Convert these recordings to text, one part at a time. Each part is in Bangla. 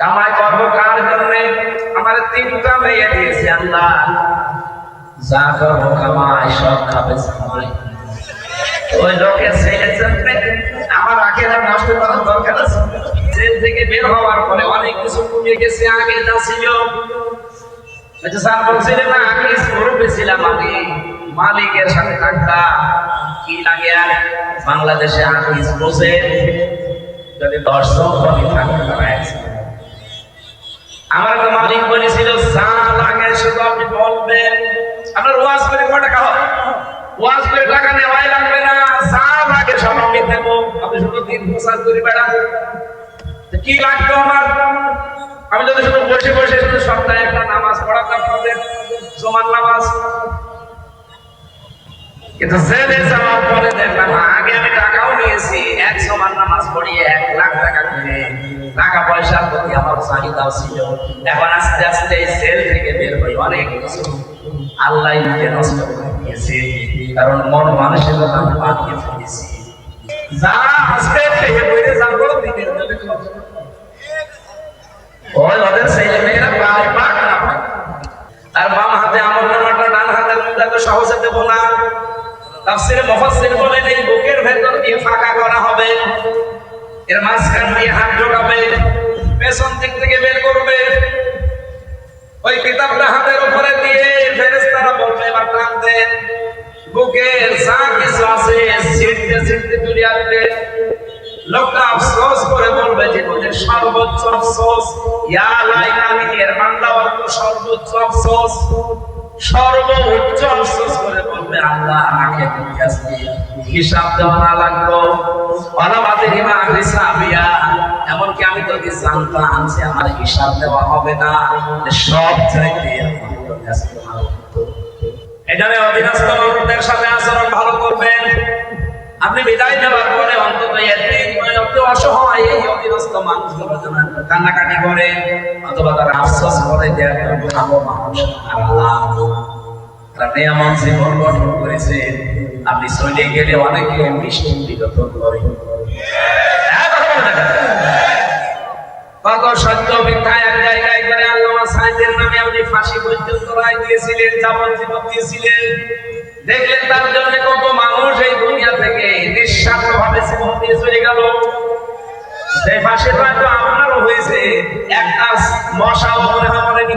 কামাই করব কার জন্য আমার তিনটা মেয়ে দিয়েছে আল্লাহ? যা করব কামাই, সব খাবে ওই জন্য আমার আখেরা নষ্ট করার দরকার আছে। জেল থেকে বের হওয়ার পরে অনেক কিছু কমে গেছে, আগে যা ছিল। স্যার বলছিলেন না আগে স্কুলে ছিলাম মালিকের সাথে কি লাগে আর বাংলাদেশে আগে যদি দর্শক থাকতে পারে আমার মালিক বলেছিল যা লাগে শুধু আপনি বলবেন। আপনার ওয়াজ করে কয় টাকা হয়? ওয়াজ করে টাকা নেওয়াই লাগবে না। যা লাগে সব আমি দেবো। আপনি শুধু দিন প্রচার করে বেড়ান কি লাগতো আমার? আমি যদি শুধু বসে বসে শুধু সপ্তাহে একটা নামাজ পড়াতাম আপনাদের জমান নামাজ। কিন্তু জেলে যাওয়ার পরে দেখলাম, আগে আমি টাকাও নিয়েছি, এক সমান নামাজ পড়িয়ে এক লাখ টাকা করে টাকা পয়সার প্রতি আমার চাহিদাও ছিল। এখন আস্তে আস্তে জেল থেকে বের হই, অনেক কিছু আল্লাহ নিজে নষ্ট করে দিয়েছে। কারণ মন মানুষের আমি বাঁধিয়ে ফেলেছি। আজকে থেকে বইরে যাব, দিনের ওই ওদের ছেলে মেয়েরা পায় পাক না পাক। আর বাম হাতে আমল নামাটা ডান হাতের মধ্যে এত সহজে দেব না। তাফসিরে মুফাসসির বলেন এই বুকের ভেতর দিয়ে ফাঁকা করা হবে। এর মাঝখান দিয়ে হাত ঢোকাবে পেছন দিক থেকে বের করবে। ওই কিতাবটা হাতের উপরে দিয়ে ফেরেশতারা বলবে, এবার টান দেন। বুকের যা কিছু আছে তুলে আসবে লোকটা আফসোস করে বলবে, জীবনের সর্বোচ্চ আফসোস, ইয়া লাইলানি এর বাংলা অর্থ সর্বোচ্চ আফসোস। সর্বোচ্চ আফসোস করে বলবে আল্লাহ আমাকে হিসাব দেওয়া না লাগতো হিমা হিসাবিয়া এমনকি আমি কি জানতাম যে আমার হিসাব দেওয়া হবে না সব চাইতে। এখানে সাথে আচরণ ভালো করবেন। আপনি বিদায় পরে অন্তত কান্নাকাটি করে, অথবা তারা আফসোস করে যে ভালো মানুষ আল্লাহ। তারা নিয়ামন জীবন গঠন করেছে। আপনি চলে গেলে অনেকে মিষ্টি বিগত করে। হ্যাঁ? কত সত্য মিথ্যা এক জায়গায় করে আল্লামা সাইদের নামে আপনি ফাঁসি পর্যন্ত রায় দিয়েছিলেন, যাবজ্জীবন দিয়েছিলেন। দেখলেন তার জন্য কত মানুষ এই দুনিয়া থেকে নিঃস্বার্থ ভাবে জীবন দিয়ে চলে গেল। সেই ফাঁসির রায় তো আপনারও হয়েছে। একটা মশাও মনে হয় মরেনি।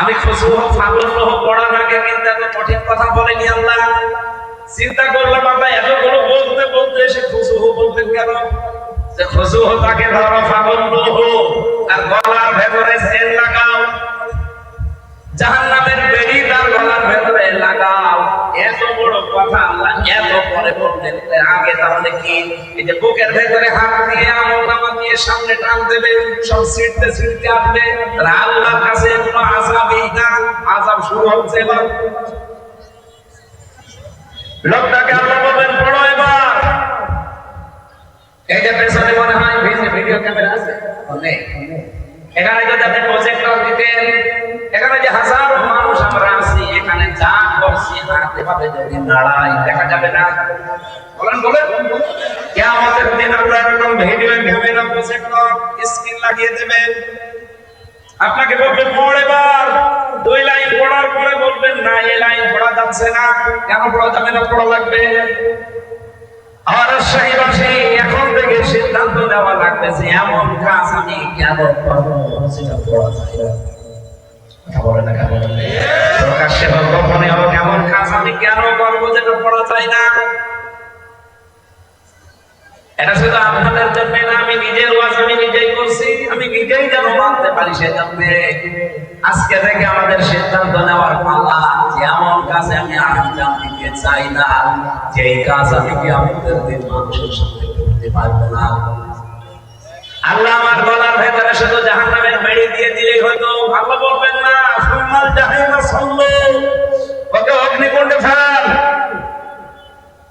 আমি খুশু ফাগুন পড়ার আগে কিন্তু এত কঠিন কথা বলেনি আল্লাহ। চিন্তা করলাম আল্লাহ এতগুলো বলতে বলতে এসে খুশু বলতে কেন? যে খুশু তাকে ধরো ফাগুন আর গলার ভেতরে সেল লাগাও। জাহান্নামের বেরি তার গলার ভেতরে কথা আল্লাহ এত পরে বললেন আগে তাহলে কি এই যে বুকের ভেতরে হাত দিয়ে আমল নামা দিয়ে সামনে টান দেবে সব আসবে আল্লাহর কাছে কোনো না শুরু হচ্ছে এবার লোকটাকে আল্লাহ বলবেন, পড়ো এবার। এই যে পেছনে মনে হয় ভিডিও ক্যামেরা আছে। এখানে যদি আপনি প্রজেক্টর দিতেন, এখানে যে হাজার মানুষ আমরা আছি, এখানে যা দেবেন আপনাকে বলবে পড় দুই লাইন পড়ার পরে বলবেন না এই লাইন পড়া যাচ্ছে না কেন পড়া যাবে না পড়া লাগবে আর শাহীবাসী এখন থেকে সিদ্ধান্ত নেওয়া লাগবে যে এমন কাজ আমি কেন করব সেটা পড়া যায় না। কথা বলে না কেন প্রকাশ্যে হোক গোপনে হোক এমন কাজ আমি কেন করব যেটা পড়া যায় না এটা শুধু আপনাদের জন্য না আমি নিজের ওয়াজ আমি নিজেই করছি আমি নিজেই যেন মানতে পারি সেজন্য আজকে থেকে আমাদের সিদ্ধান্ত নেওয়ার পাল্লা এমন কাজে আমি আঞ্জাম দিতে চাই না যে এই কাজ আমি কি আমাদের মানুষের সামনে করতে পারব না? শুধু জাহান্নামের বেড়ি দিয়ে দিলেই হয়তো ভালো বলবেন না, সুম্মাল জাহান্নাম সল্লু ওকে অগ্নিকুণ্ডে ফেল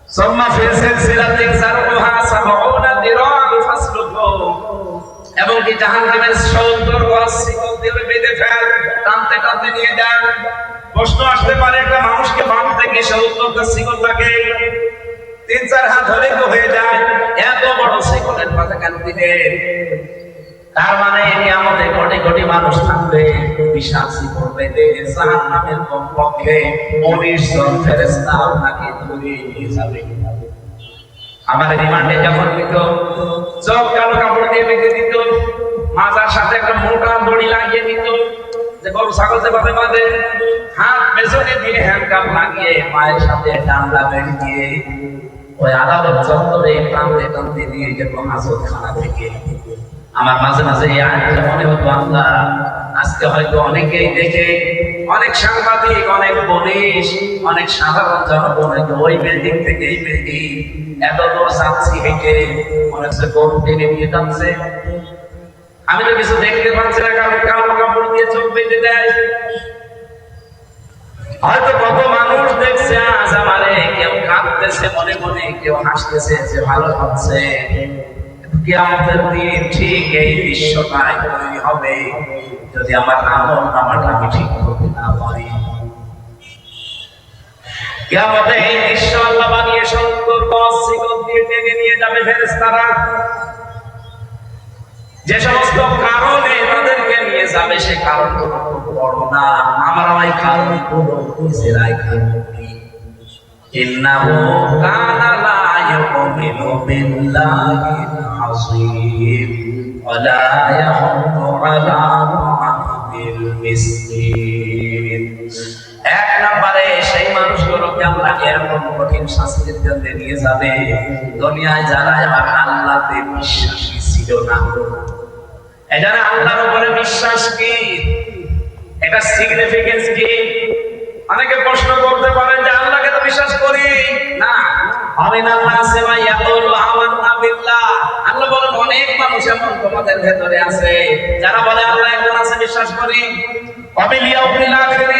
সুম্মা ফি সিলসিলাতিন যারউহা সাবউনা দিরান ফাসলুকু এবং কি জাহান্নামের সত্তর গজ শিকল দিয়ে বেঁধে ফেল টানতে টানতে নিয়ে যান। প্রশ্ন আসতে পারে, একটা মানুষকে বাঁধতে কি সত্তরটা শিকল লাগে তিন, চার হাত হলে তো হয়ে যায়। এত বড় শিকলের কথা কেন দিলেন তার মানে এটি আমাদের কোটি কোটি মানুষ থাকবে বিশাল শিকল বেঁধে জাহান্নামের কমপক্ষে উনিশ ফেরেস্তা আপনাকে ধরে নিয়ে যাবে। আমার রিমান্ডে যখন দিত, চোখ কালো কাপড় দিয়ে বেঁধে দিত, মাজার সাথে একটা মোটা দড়ি লাগিয়ে দিত যে গরু ছাগল যেভাবে বাঁধে, হাত পেছনে দিয়ে হ্যান্ডকাপ লাগিয়ে মায়ের সাথে ডান্ডা বেড়ে দিয়ে ওই আদালত চত্বরে টানতে টানতে নিয়ে যেত হাজত খানা থেকে। আমার মাঝে মাঝে এই আয়টা মনে হতো, আল্লাহ, আজকে হয়তো অনেকেই দেখে, অনেক সাংবাদিক, অনেক পুলিশ অনেক সাধারণ জনগণ ওই বিল্ডিং থেকে এই বিল্ডিং এত দূর যাচ্ছি হেঁটে, মনে হচ্ছে গরু টেনে নিয়ে যাচ্ছে। আমি তো কিছু দেখতে পাচ্ছি না, কারণ কালো কাপড় দিয়ে চোখ বেঁধে দেয়। হয়তো কত মানুষ দেখছে, আজ আমারে কেউ কাঁদতেছে মনে মনে, কেউ হাসতেছে যে ভালো হচ্ছে কিয়ামতের দিন ঠিক এই বিশ্বটাই তৈরি হবে, যদি আমার আমল নামাটা আমি ঠিক করতে না পারি। কিয়ামতে এই দৃশ্য আল্লাহ বানিয়ে সুন্দর শিকল দিয়ে টেনে নিয়ে যাবে ফেরেশতারা। যে সমস্ত কারণে তাদেরকে নিয়ে যাবে, সে কারণ বড় না। আমার কারণ নিজেরাই কারণ আমরা কঠিন শাস্তির জন্য নিয়ে যাবে। দুনিয়ায় যারা আল্লাহ বিশ্বাসী ছিল না। এখানে আল্লাহর উপরে বিশ্বাস কি? এটা সিগনিফিকেন্স কি? অনেকে প্রশ্ন করতে পারেন যে আল্লাহকে তো বিশ্বাস করি। না আমিন আল্লাহ সেবা ইয়াকুল আমান্না বিল্লাহ। আল্লাহ বলেন, অনেক মানুষ এমন তোমাদের ভেতরে আছে, যারা বলে, আল্লাহ একজন আছে, বিশ্বাস করি। অবিল ইয়াউমিল আখির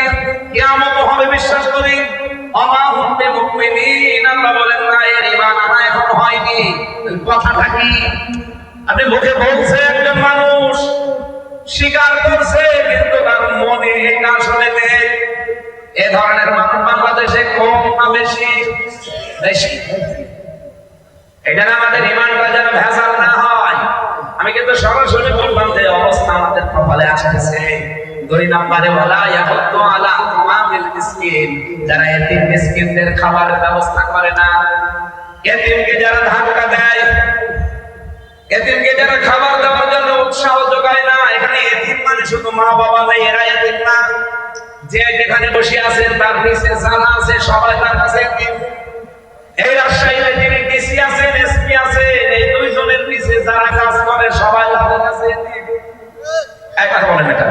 কিয়ামত হবে, বিশ্বাস করি। অমা হুম বিমুমিনিন, আল্লাহ বলেন, না, এর ঈমান আনা এখন হয়নি। কথাটা কি? আপনি মুখে বলছে একজন মানুষ, স্বীকার করছে, কিন্তু তার মনে আসলে এ ধরনের মানুষ বাংলাদেশে কম না বেশি? বেশি। আমাদের ইমানটা যেন ভেজাল না হয়। আমি কিন্তু সরাসরি যে অবস্থা আমাদের কপালে আসতেছে। দুই নম্বরে বলা আলা আমামিল মিসকিন। যারা এতিম মিসকিনদের খাবারের ব্যবস্থা করে না, এতিমকে যারা ধাক্কা দেয় এতিমকে যারা খাবার দেওয়ার জন্য উৎসাহ যোগায় না, এখানে এতিম মানে শুধু মা বাবা নাই এরা এতিম না যে যেখানে বসে আছেন, তার নিচে জানা আছে, সবাই তার কাছে এই রাজশাহীতে যিনি ডিসি আছেন, এসপি আছেন, এই দুইজনের নিচে যারা কাজ করে, সবাই তাদের কাছে কথা বলেন এটা।